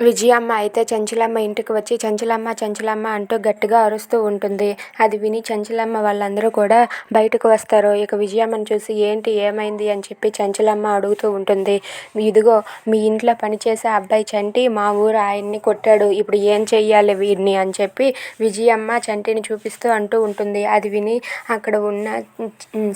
విజయమ్మ అయితే చంచలమ్మ ఇంటికి వచ్చి చంచలమ్మ చంచలమ్మ అంటూ గట్టిగా అరుస్తూ ఉంటుంది. అది విని చంచలమ్మ వాళ్ళందరూ కూడా బయటకు వస్తారు. ఇక విజయమ్మని చూసి ఏంటి ఏమైంది? అని చెప్పి చంచలమ్మ అడుగుతూ ఉంటుంది. ఇదిగో మీ ఇంట్లో పనిచేసే అబ్బాయి చంటి మా ఊరు ఆయన్ని కొట్టాడు. ఇప్పుడు ఏం చెయ్యాలి వీడిని? అని చెప్పి విజయమ్మ చంటిని చూపిస్తూ అంటూ ఉంటుంది. అది విని అక్కడ ఉన్న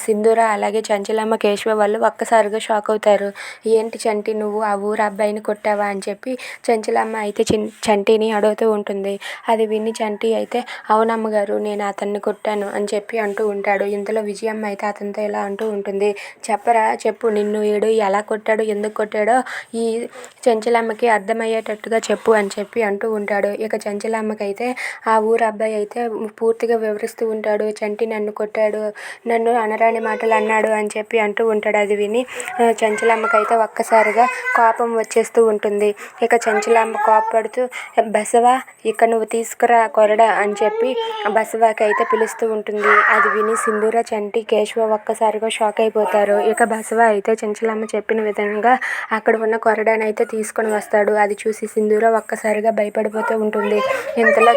సింధూర అలాగే చంచలమ్మ కేశవ వాళ్ళు ఒక్కసారిగా షాక్ అవుతారు. ఏంటి చంటి నువ్వు ఆ ఊరు అబ్బాయిని కొట్టావా? అని చెప్పి చంచ చంచలమ్మ అయితే చిన్ చంటిని అడుగుతూ ఉంటుంది. అది విని చంటి అయితే అవునమ్మ గారు నేను అతన్ని కొట్టాను అని చెప్పి అంటూ ఉంటాడు. ఇంతలో విజయమ్మ అయితే అతనితో ఇలా అంటూ ఉంటుంది. చెప్పరా చెప్పు నిన్ను వీడు ఎలా కొట్టాడు ఎందుకు కొట్టాడో ఈ చెంచలమ్మకి అర్థమయ్యేటట్టుగా చెప్పు అని చెప్పి అంటూ ఉంటాడు. ఇక చెంచలమ్మకి అయితే ఆ ఊరు అబ్బాయి అయితే పూర్తిగా వివరిస్తూ ఉంటాడు. చంటి నన్ను కొట్టాడు నన్ను అనరాని మాటలు అన్నాడు అని చెప్పి అంటూ ఉంటాడు. అది విని చెంచలమ్మకి అయితే ఒక్కసారిగా కోపం వచ్చేస్తూ ఉంటుంది. ఇక చెంచల అమ్మ కోపడుతూ బసవ ఇక నువ్వు తీసుకురా కొరడా అని చెప్పి బసవాకి అయితే పిలుస్తూ ఉంటుంది. అది విని సింధూర చంటి కేశవ ఒక్కసారిగా షాక్ అయిపోతారు. ఇక బసవ అయితే చెంచలమ్మ చెప్పిన విధంగా అక్కడ ఉన్న కొరడాని అయితే తీసుకొని వస్తాడు. అది చూసి సింధూర ఒక్కసారిగా భయపడిపోతూ ఉంటుంది. ఇంతలో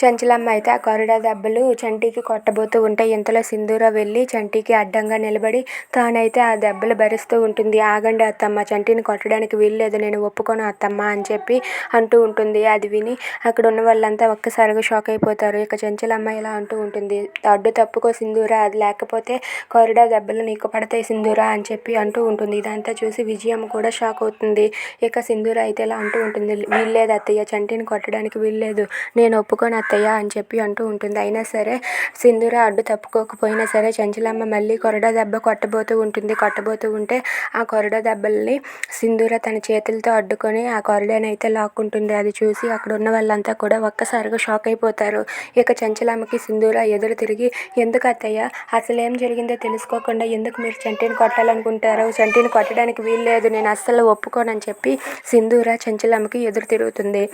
చంచలమ్మ అయితే ఆ కొరడా దెబ్బలు చంటికి కొట్టబోతూ ఉంటే ఇంతలో సింధూర వెళ్ళి చంటికి అడ్డంగా నిలబడి తానైతే ఆ దెబ్బలు భరిస్తూ ఉంటుంది. ఆగండి అత్తమ్మ చంటిని కొట్టడానికి వీల్లేదు నేను ఒప్పుకోను అత్తమ్మ అని చెప్పి అంటూ ఉంటుంది. అది విని అక్కడ ఉన్న వాళ్ళంతా ఒక్కసారిగా షాక్ అయిపోతారు. ఇక చంచలమ్మ ఇలా అంటూ ఉంటుంది. అడ్డు తప్పుకో సింధూర అది లేకపోతే కొరడా దెబ్బలు నీకు పడతాయి సింధూర అని చెప్పి అంటూ ఉంటుంది. ఇదంతా చూసి విజయం కూడా షాక్ అవుతుంది. ఇక సింధూర అయితే ఇలా అంటూ ఉంటుంది. వీల్లేదు అత్తయ్య చంటిని కొట్టడానికి వీల్లేదు నేను ఒప్పుకోను అత్తయ్య అని చెప్పి అంటూ ఉంటుంది. అయినా సరే సింధూర అడ్డు తప్పుకోకపోయినా సరే చంచలమ్మ మళ్ళీ కొరడా దెబ్బ కొట్టబోతూ ఉంటుంది. కొట్టబోతూ ఉంటే ఆ కొరడా దెబ్బల్ని సింధూర తన చేతులతో అడ్డుకొని ఆ కొరడాని అయితే లాక్కుంటుంది. అది చూసి అక్కడ ఉన్న వాళ్ళంతా కూడా ఒక్కసారిగా షాక్ అయిపోతారు. ఇక చంచలమ్మకి సింధూర ఎదురు తిరిగి ఎందుకు అత్తయ్య? అసలు ఏం జరిగిందో తెలుసుకోకుండా ఎందుకు మీరు చంటిని కొట్టాలనుకుంటారు? చంటిని కొట్టడానికి వీలు లేదు నేను అస్సలు ఒప్పుకోనని చెప్పి సింధూర చంచలమ్మకి ఎదురు తిరుగుతుంది.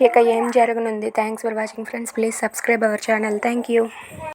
ఇక ఏం జరగనుంది? Thanks for watching friends please subscribe our channel thank you